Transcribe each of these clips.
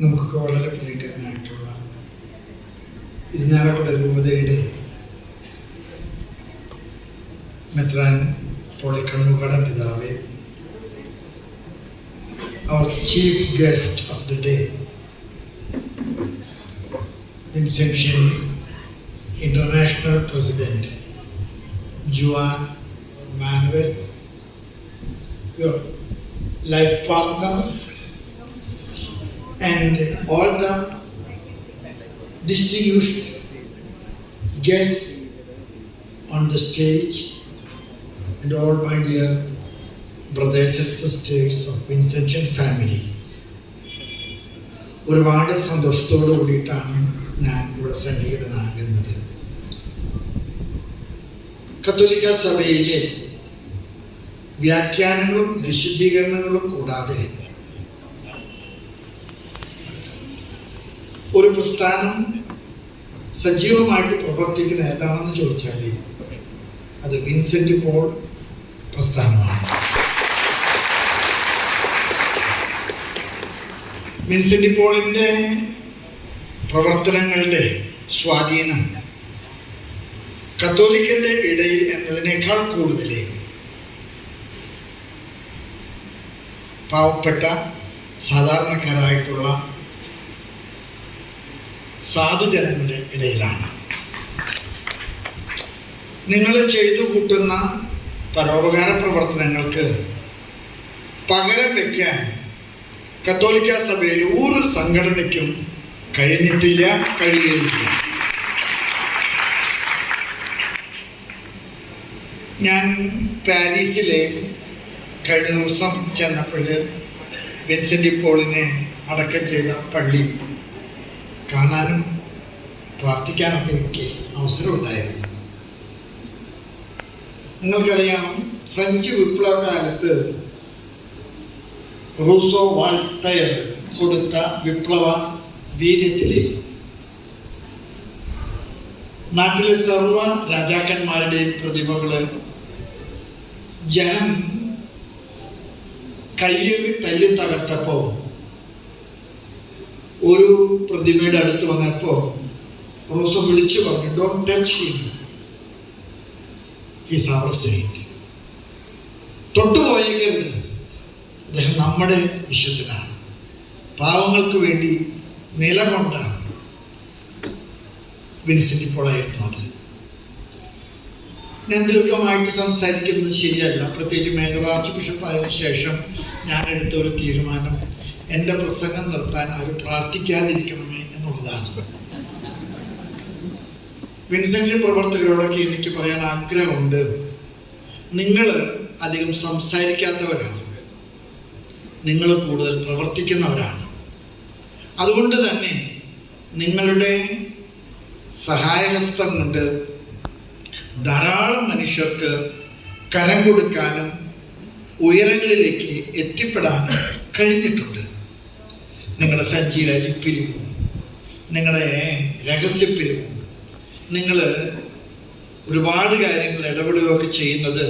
നമുക്കൊക്കെ വളരെ പ്രിയങ്കരനായിട്ടുള്ള ഇരിഞ്ഞാലക്കുട രൂപതയുടെ മെത്രാൻ പോളിക്കണ്ണുകട പിതാവേ chief guest of the day, Vincentian International President Juan Manuel, your life partner, and all the distinguished guests on the stage, and all my dear brothers and sisters of Vincentian family. ഒരുപാട് സന്തോഷത്തോടു കൂടിയിട്ടാണ് ഞാൻ ഇവിടെ സന്നിഹിതനാകുന്നത് കത്തോലിക്ക സഭയിലെ വ്യാഖ്യാനങ്ങളും വിശുദ്ധീകരണങ്ങളും കൂടാതെ ഒരു പ്രസ്ഥാനം സജീവമായിട്ട് പ്രവർത്തിക്കുന്ന ഏതാണെന്ന് ചോദിച്ചാൽ അത് വിൻസെന്റ് പോൾ പ്രസ്ഥാനമാണ്. വിൻസെന്റ് പോളിന്റെ പ്രവർത്തനങ്ങളുടെ സ്വാധീനം കത്തോലിക്കന്റെ ഇടയിൽ എന്നതിനേക്കാൾ കൂടുതൽ പാവപ്പെട്ട സാധാരണക്കാരായിട്ടുള്ള സാധുജനങ്ങളുടെ ഇടയിലാണ്. നിങ്ങൾ ചെയ്തു കൂട്ടുന്ന പരോപകാര പ്രവർത്തനങ്ങൾക്ക് പകരം വയ്ക്കാൻ കത്തോലിക്ക സഭയിൽ ഒരു സംഘടനയ്ക്കും കഴിഞ്ഞിട്ടില്ല കഴിയുന്നില്ല ഞാൻ പാരീസിലെ കഴിഞ്ഞ ദിവസം ചെന്നപ്പോൾ വിൻസെന്റ് പോളിനെ അടക്കം ചെയ്ത പള്ളി കാണാനും പ്രാർത്ഥിക്കാനൊക്കെ എനിക്ക് അവസരമുണ്ടായിരുന്നു. നിങ്ങൾക്കറിയാം ഫ്രഞ്ച് വിപ്ലവ കാലത്ത് റൂസോ വാൾട്ടയർ കൊടുത്ത വിപ്ലവ വീര്യത്തിലെ നാട്ടിലെ സർവ രാജാക്കന്മാരുടെയും പ്രതിമകൾ ജനം കയ്യേറി തല്ലി തകർത്തപ്പോ ഒരു പ്രതിമയുടെ അടുത്ത് വന്നപ്പോ റോസ വിളിച്ചു പറഞ്ഞു ഡോണ്ട് ടച്ച് തൊട്ടുപോയേക്കരുത് അദ്ദേഹം നമ്മുടെ വിശുദ്ധനാണ്. പാവങ്ങൾക്ക് വേണ്ടി നിലകൊണ്ട വിൻസെന്റ് പോളായിരുന്നു അത്. ഞാൻ ദീർഘമായിട്ട് സംസാരിക്കുന്നത് ശരിയല്ല. പ്രത്യേകിച്ച് മേജർ ആർച്ച് ബിഷപ്പ് ആയതിനു ശേഷം ഞാൻ എടുത്ത ഒരു തീരുമാനം എന്റെ പ്രസംഗം നിർത്താൻ ആരും പ്രാർത്ഥിക്കാതിരിക്കണമേ എന്നുള്ളതാണ്. വിൻസെൻഷൻ പ്രവർത്തകരോടൊക്കെ എനിക്ക് പറയാൻ ആഗ്രഹമുണ്ട്. നിങ്ങൾ അധികം സംസാരിക്കാത്തവരാണ്. നിങ്ങൾ കൂടുതൽ പ്രവർത്തിക്കുന്നവരാണ്. അതുകൊണ്ട് തന്നെ നിങ്ങളുടെ സഹായഹസ്തം കൊണ്ട് ധാരാളം മനുഷ്യർക്ക് കരം കൊടുക്കാനും ഉയരങ്ങളിലേക്ക് എത്തിപ്പെടാനും കഴിഞ്ഞിട്ടുണ്ട്. നിങ്ങളുടെ സഞ്ചിയിൽ അരിപ്പിരിവും നിങ്ങളുടെ രഹസ്യപ്പിരിവും നിങ്ങൾ ഒരുപാട് കാര്യങ്ങൾ ഇടപെടുകയൊക്കെ ചെയ്യുന്നത്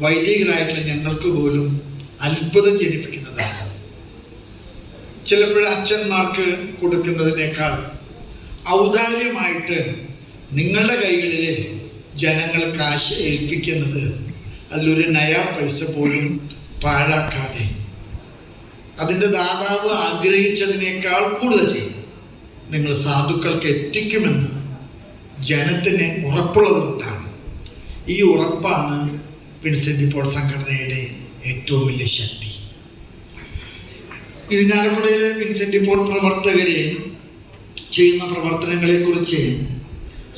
വൈദികരായിട്ടുള്ള ഞങ്ങൾക്ക് പോലും അത്ഭുതം ജനിപ്പിക്കുന്നതാണ്. ചിലപ്പോൾ അച്ഛന്മാർക്ക് കൊടുക്കുന്നതിനേക്കാൾ ഔദാര്യമായിട്ട് നിങ്ങളുടെ കൈകളിൽ ജനങ്ങൾ കാശ് ഏൽപ്പിക്കുന്നത് അതിലൊരു നയാ പൈസ പോലും പാഴാക്കാതെ അതിന്റെ ദാതാവ് ആഗ്രഹിച്ചതിനേക്കാൾ കൂടുതൽ നിങ്ങൾ സാധുക്കൾക്ക് എത്തിക്കുമെന്ന് ജനത്തിന് ഉറപ്പുള്ളതുകൊണ്ടാണ് ഈ ഉറപ്പാണ് വിൻസെന്റ് ഇപ്പോൾ സംഘടനയുടെ ഏറ്റവും വലിയ ശക്തി. ഇരിഞ്ഞാലക്കുടയിലെ വിൻസെന്റ് ഇപ്പോൾ പ്രവർത്തകരെ ചെയ്യുന്ന പ്രവർത്തനങ്ങളെക്കുറിച്ച്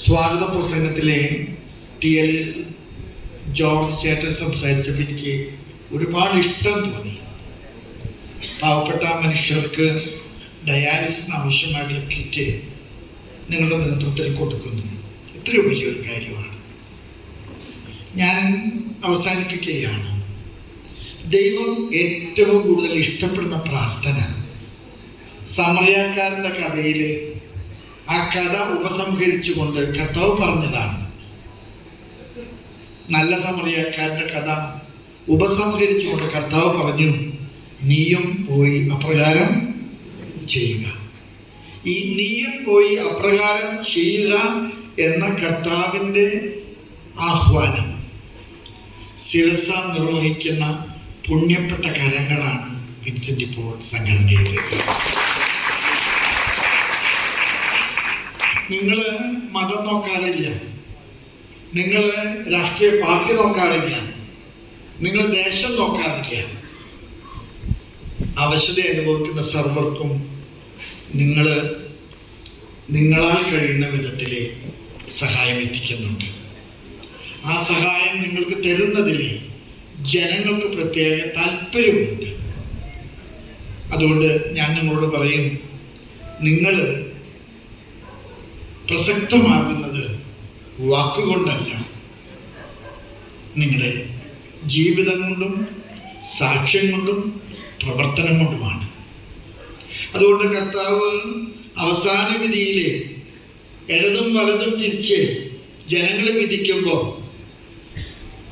സ്വാഗത പ്രസംഗത്തിലെ ടി എൽ ജോർജ് ചേട്ടൻ സംസാരിച്ചപ്പോൾ എനിക്ക് ഒരുപാട് ഇഷ്ടം തോന്നി. പാവപ്പെട്ട മനുഷ്യർക്ക് ഡയാലിസിന് ആവശ്യമായിട്ടുള്ള കിറ്റ് നിങ്ങളുടെ നേതൃത്വത്തിൽ കൊടുക്കുന്നു. എത്രയോ വലിയൊരു കാര്യമാണ്. ഞാൻ അവസാനിപ്പിക്കുകയാണ്. ദൈവം ഏറ്റവും കൂടുതൽ ഇഷ്ടപ്പെടുന്ന പ്രാർത്ഥന. സമറിയാക്കാരന്റെ കഥയിൽ ആ കഥ ഉപസംഹരിച്ചുകൊണ്ട് കർത്താവ് പറഞ്ഞതാണ്. നല്ല സമറിയാക്കാരന്റെ കഥ ഉപസംഹരിച്ചുകൊണ്ട് കർത്താവ് പറഞ്ഞു. നീയും പോയി അപ്രകാരം ചെയ്യുക. ഈ നീയും പോയി അപ്രകാരം ചെയ്യുക എന്ന കർത്താവിന്റെ ആഹ്വാനം ശിരസ നിർവഹിക്കുന്ന പുണ്യപ്പെട്ട കരങ്ങളാണ് വിൻസെന്റ് പോൾ സംഘടനയിലേക്ക് നിങ്ങൾ മതം നോക്കാറില്ല. നിങ്ങൾ രാഷ്ട്രീയ പാർട്ടി നോക്കാറില്ല. നിങ്ങൾ ദേശം നോക്കാറില്ല. അവശത അനുഭവിക്കുന്ന സർവർക്കും നിങ്ങൾ നിങ്ങളാൽ കഴിയുന്ന വിധത്തിൽ സഹായം എത്തിക്കുന്നുണ്ട്. ആ സഹായം നിങ്ങൾക്ക് തരുന്നതിൽ ജനങ്ങൾക്ക് പ്രത്യേക താല്പര്യമുണ്ട് അതുകൊണ്ട് ഞാൻ നിങ്ങളോട് പറയും നിങ്ങൾ പ്രസക്തമാകുന്നത് വാക്കുകൊണ്ടല്ല. നിങ്ങളുടെ ജീവിതം കൊണ്ടും സാക്ഷ്യം കൊണ്ടും പ്രവർത്തനം കൊണ്ടുമാണ്. അതുകൊണ്ട് കർത്താവ് അവസാന വിധിയിൽ ഇടതും വലതും തിരിച്ച് ജനങ്ങളെ വിധിക്കുമ്പോൾ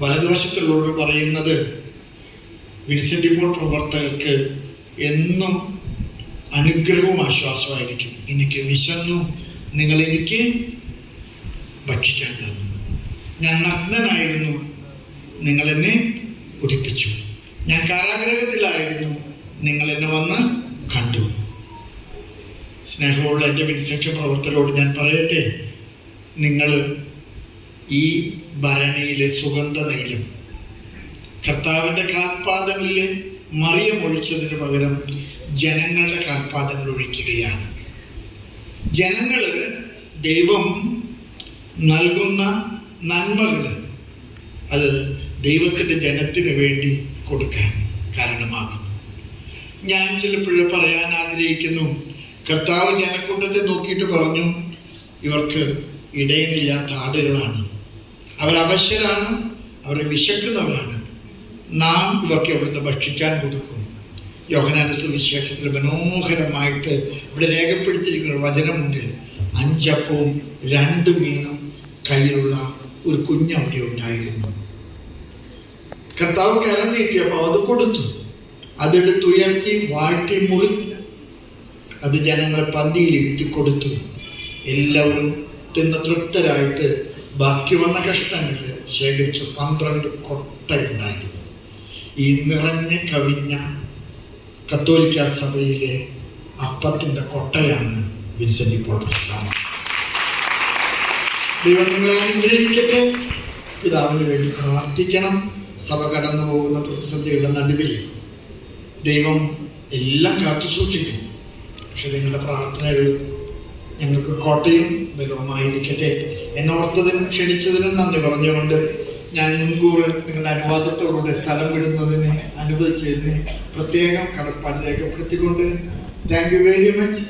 വലതുവശത്തുള്ളവർ പറയുന്നത് വിൻസെന്റ് ഇപ്പോൾ പ്രവർത്തകർക്ക് എന്നും അനുഗ്രഹവും ആശ്വാസമായിരിക്കും എനിക്ക് വിശന്നു. നിങ്ങൾ എനിക്ക് ഭക്ഷിക്കാൻ തന്നു. ഞാൻ നഗ്നനായിരുന്നു. നിങ്ങളെന്നെ ഉടിപ്പിച്ചു ഞാൻ കാരാഗ്രഹത്തിലായിരുന്നു. നിങ്ങൾ എന്നെ വന്ന് കണ്ടു. സ്നേഹമുള്ള എന്റെ വിൻസെക്ഷൻ പ്രവർത്തകരോട് ഞാൻ പറയട്ടെ നിങ്ങൾ ഈ ഭരണിയിലെ സുഗന്ധതയിലും കർത്താവിന്റെ കാൽപാദങ്ങളിൽ മറിയം ഒഴിച്ചതിന് പകരം ജനങ്ങളുടെ കാൽപാദങ്ങൾ ഒഴിക്കുകയാണ്. ജനങ്ങൾ ദൈവം നൽകുന്ന നന്മകൾ അത് ദൈവത്തിന്റെ ജനത്തിന് വേണ്ടി കൊടുക്കാൻ കാരണമാകുന്നു. ഞാൻ ചിലപ്പോഴും പറയാൻ ആഗ്രഹിക്കുന്നു. കർത്താവ് ജനക്കൂട്ടത്തെ നോക്കിയിട്ട് പറഞ്ഞു ഇവർക്ക് ഇടയമില്ലാത്ത ആടുകളാണ് അവർ അവശരാണ് അവർ വിശക്കുന്നവരാണ്. നാം ഇവർക്ക് എവിടുന്ന് ഭക്ഷിക്കാൻ കൊടുക്കും. യോഹനാന സുവിശേഷത്തിൽ മനോഹരമായിട്ട് ഇവിടെ രേഖപ്പെടുത്തിയിരിക്കുന്ന വചനമുണ്ട്. അഞ്ചപ്പവും രണ്ട് മീനും കയ്യിലുള്ള ഒരു കുഞ്ഞവിടെ ഉണ്ടായിരുന്നു. കർത്താവ് കരം നീട്ടിയപ്പോൾ അത് കൊടുത്തു. അതെടുത്തുയർത്തി വാഴ്ത്തി മുറി അത് ജനങ്ങൾ പന്തിയിൽ ഇരുത്തി കൊടുത്തു. എല്ലാവരും തിന്ന് തൃപ്തരായിട്ട് ബാക്കി വന്ന കഷ്ണങ്ങൾ ശേഖരിച്ചു. പന്ത്രണ്ട് കൊട്ടയുണ്ടായിരുന്നു ഈ നിറഞ്ഞ് കവിഞ്ഞ കത്തോലിക്ക സഭയിലെ അപ്പത്തിന്റെ കൊട്ടയാണ് വിൻസെന്റ് ഇപ്പോൾ പ്രസ്ഥാനം ദൈവം അനുഗ്രഹിക്കട്ടെ. പിതാവിന് വേണ്ടി പ്രാർത്ഥിക്കണം. സഭ കടന്നു പോകുന്ന പ്രതിസന്ധികളുടെ നടുവിൽ ദൈവം എല്ലാം കാത്തു സൂക്ഷിക്കും. പക്ഷെ നിങ്ങളുടെ പ്രാർത്ഥനകൾ ഞങ്ങൾക്ക് കോട്ടയും ബലവുമായിരിക്കട്ടെ എന്നോർത്തതിനും ക്ഷണിച്ചതിനും നന്ദി പറഞ്ഞുകൊണ്ട് ഞാൻ മുൻകൂർ നിങ്ങളുടെ അനുവാദത്തോടുകൂടെ സ്ഥലം വിടുന്നതിന് അനുവദിച്ചതിന് പ്രത്യേകം കടപ്പാട് രേഖപ്പെടുത്തിക്കൊണ്ട് താങ്ക് യു വെരി മച്ച്